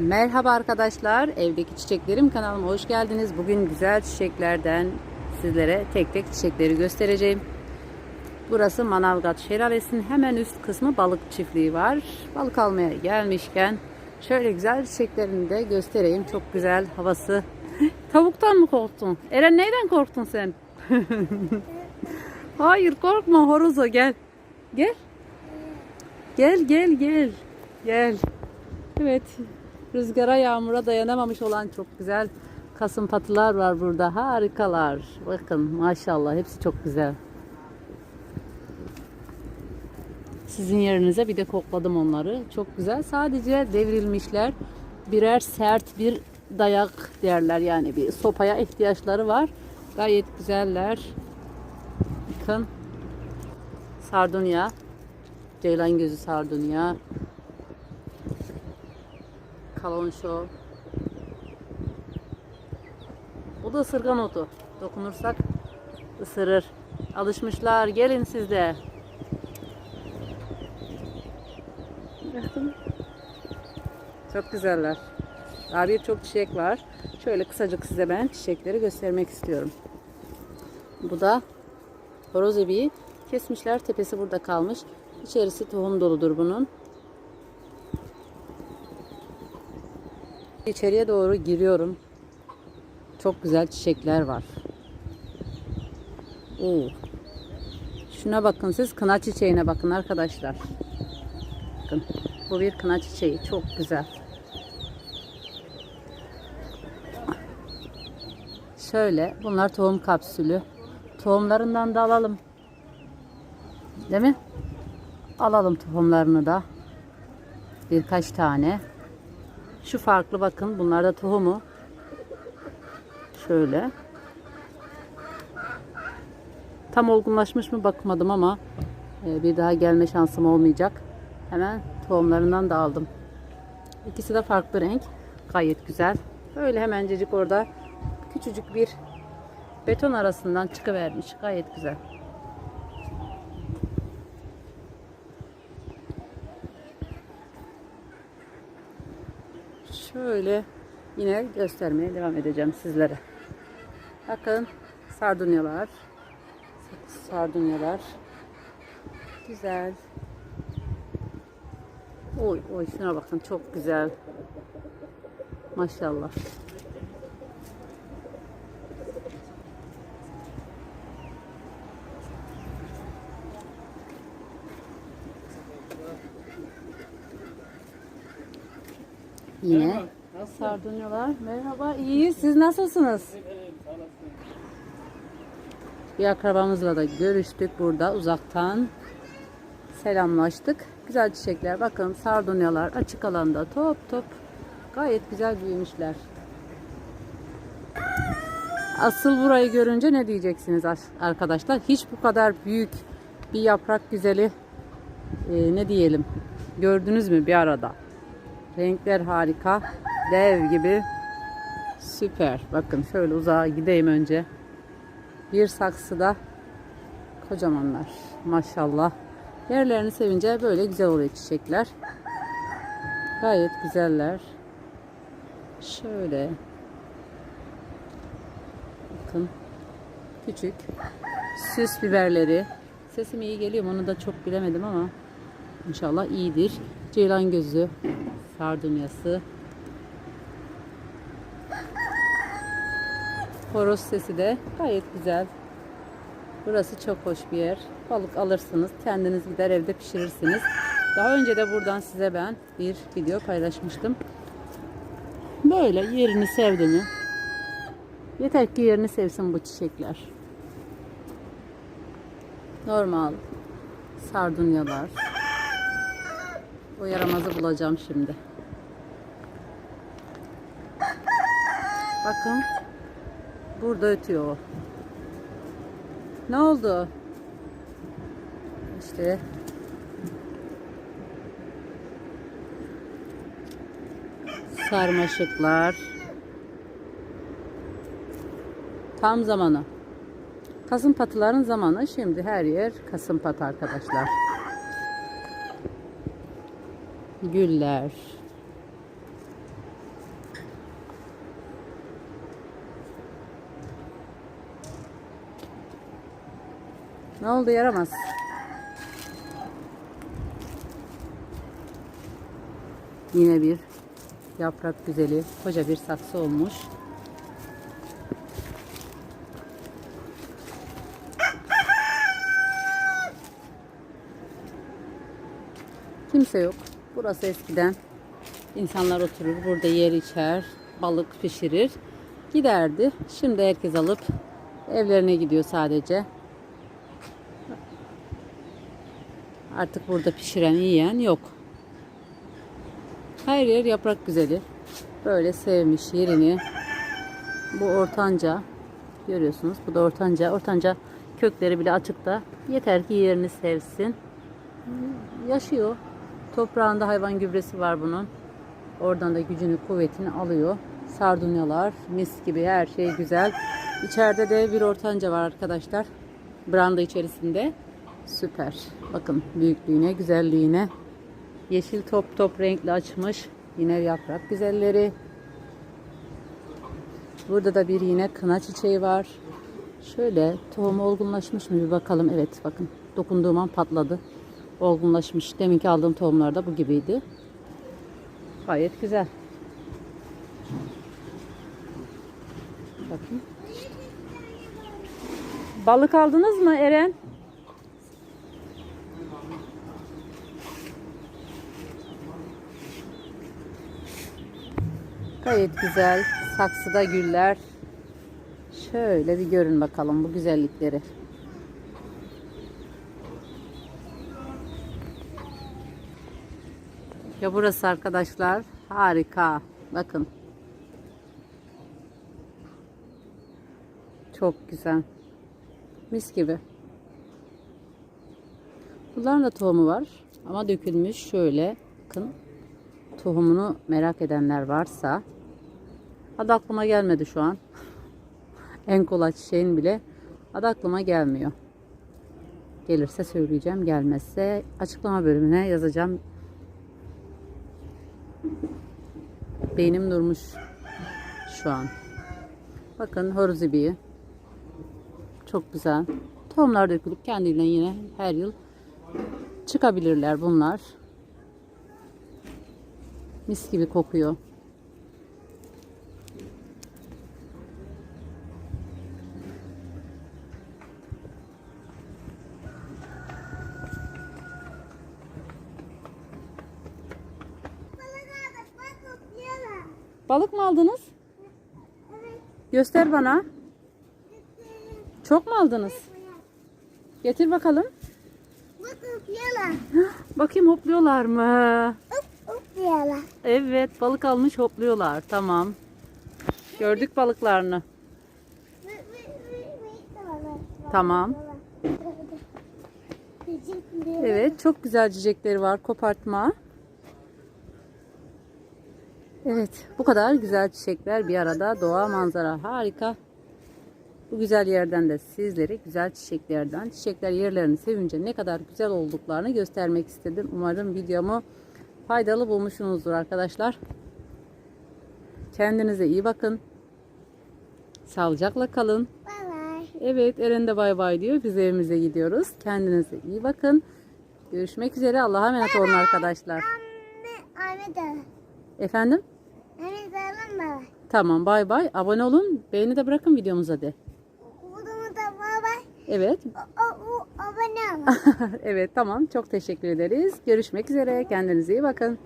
Merhaba arkadaşlar, evdeki çiçeklerim kanalıma hoş geldiniz. Bugün güzel çiçeklerden sizlere tek tek çiçekleri göstereceğim. Burası Manavgat Şelalesi'nin hemen üst kısmı balık çiftliği var. Balık almaya gelmişken şöyle güzel çiçeklerini de göstereyim. Çok güzel havası. Tavuktan mı korktun? Eren neyden korktun sen? Hayır korkma horozo gel. Gel. Gel gel gel. Gel. Evet. Rüzgara yağmura dayanamamış olan çok güzel kasım patılar var burada. Harikalar. Bakın maşallah hepsi çok güzel. Sizin yerinize bir de kokladım onları. Çok güzel. Sadece devrilmişler. Birer sert bir dayak derler yani bir sopaya ihtiyaçları var. Gayet güzeller. Bakın. Sardunya. Ceylan gözü sardunya. Kalonşo. Bu da ısırgan otu. Dokunursak ısırır. Alışmışlar. Gelin siz de. Çok güzeller. Daha birçok çiçek var. Şöyle kısacık size ben çiçekleri göstermek istiyorum. Bu da horoz ebiği. Kesmişler. Tepesi burada kalmış. İçerisi tohum doludur bunun. İçeriye doğru giriyorum. Çok güzel çiçekler var. Oo. Şuna bakın siz kına çiçeğine bakın arkadaşlar. Bakın bu bir kına çiçeği çok güzel. Şöyle bunlar tohum kapsülü. Tohumlarından da alalım. Değil mi? Alalım tohumlarını da. Birkaç tane. Şu farklı bakın. Bunlar da tohumu. Şöyle. Tam olgunlaşmış mı bakmadım ama e, bir daha gelme şansım olmayacak. Hemen tohumlarından da aldım. İkisi de farklı renk. Gayet güzel. Böyle hemencecik orada küçücük bir beton arasından çıkıvermiş. Gayet güzel. Şöyle yine göstermeye devam edeceğim sizlere. Bakın sardunyalar. Sardunyalar. Güzel. Oy oy şuna bakın çok güzel. Maşallah. Yine sardunyalar. Merhaba, iyi. Siz nasılsınız? Bir akrabamızla da görüştük burada uzaktan. Selamlaştık. Güzel çiçekler. Bakın sardunyalar açık alanda top top. Gayet güzel büyümüşler. Asıl burayı görünce ne diyeceksiniz arkadaşlar? Hiç bu kadar büyük bir yaprak güzeli e, ne diyelim gördünüz mü bir arada? Renkler harika. Dev gibi. Süper. Bakın şöyle uzağa gideyim önce. Bir saksıda kocamanlar. Maşallah. Yerlerini sevince böyle güzel oluyor çiçekler. Gayet güzeller. Şöyle. Bakın. Küçük. Süs biberleri. Sesim iyi geliyor mu? Onu da çok bilemedim ama inşallah iyidir. Ceylan gözü sardunyası. Horoz sesi de gayet güzel. Burası çok hoş bir yer. Balık alırsınız, kendiniz gider evde pişirirsiniz. Daha önce de buradan size ben bir video paylaşmıştım. Böyle yerini sevdi mi? Yeter ki yerini sevsin bu çiçekler. Normal sardunyalar. O yaramazı bulacağım şimdi. Bakın. Burada ötüyor. Ne oldu? İşte sarmaşıklar. Tam zamanı. Kasım patıların zamanı. Şimdi her yer kasım patı arkadaşlar. Güller. Ne oldu yaramaz? Yine bir yaprak güzeli. Koca bir saksı olmuş. Kimse yok. Burası eskiden insanlar oturur, burada yer içer, balık pişirir, giderdi. Şimdi herkes alıp evlerine gidiyor sadece. Artık burada pişiren, yiyen yok. Her yer yaprak güzeli. Böyle sevmiş yerini. Bu ortanca. Görüyorsunuz. Bu da ortanca. Ortanca kökleri bile açıkta. Yeter ki yerini sevsin. Yaşıyor. Toprağında hayvan gübresi var bunun. Oradan da gücünü, kuvvetini alıyor. Sardunyalar, mis gibi her şey güzel. İçeride de bir ortanca var arkadaşlar. Branda içerisinde. Süper. Bakın büyüklüğüne, güzelliğine. Yeşil top top renkli açmış. Yine yaprak güzelleri. Burada da bir yine kına çiçeği var. Şöyle tohum olgunlaşmış mı bir bakalım. Evet bakın dokunduğum an patladı. Olgunlaşmış. Deminki aldığım tohumlarda bu gibiydi. Gayet güzel. Bakın. Balık aldınız mı Eren? Gayet güzel. Saksıda güller. Şöyle bir görün bakalım bu güzellikleri. Ya burası arkadaşlar harika. Bakın. Çok güzel. Mis gibi. Bunların da tohumu var. Ama dökülmüş şöyle. Bakın. Tohumunu merak edenler varsa. Adı aklıma gelmedi şu an. en kolay çiçeğin bile adı aklıma gelmiyor. Gelirse söyleyeceğim. Gelmezse açıklama bölümüne yazacağım. Beynim durmuş şu an. Bakın horzibi. Çok güzel. Tohumlar dökülüp kendiyle yine her yıl çıkabilirler bunlar. Mis gibi kokuyor. Balık mı aldınız? Göster bana. Çok mu aldınız? Getir bakalım. Bak hopluyorlar. Bakayım hopluyorlar mı? Hop hopluyorlar. Evet balık almış hopluyorlar. Tamam. Gördük balıklarını. Tamam. Evet çok güzel çiçekleri var kopartma. Evet bu kadar güzel çiçekler bir arada doğa manzara harika. Bu güzel yerden de sizlere güzel çiçeklerden çiçekler yerlerini sevince ne kadar güzel olduklarını göstermek istedim. Umarım videomu faydalı bulmuşsunuzdur arkadaşlar. Kendinize iyi bakın. Sağlıcakla kalın. Bye bye. Evet Eren de bay bay diyor. Biz evimize gidiyoruz. Kendinize iyi bakın. Görüşmek üzere. Allah'a emanet olun arkadaşlar. Anne, anne de. Efendim? De alın Tamam bay bay. Abone olun. Beğeni de bırakın videomuza de. Bunu da bye. Evet. O, o abone olun. evet tamam. Çok teşekkür ederiz. Görüşmek üzere. Kendinize iyi bakın.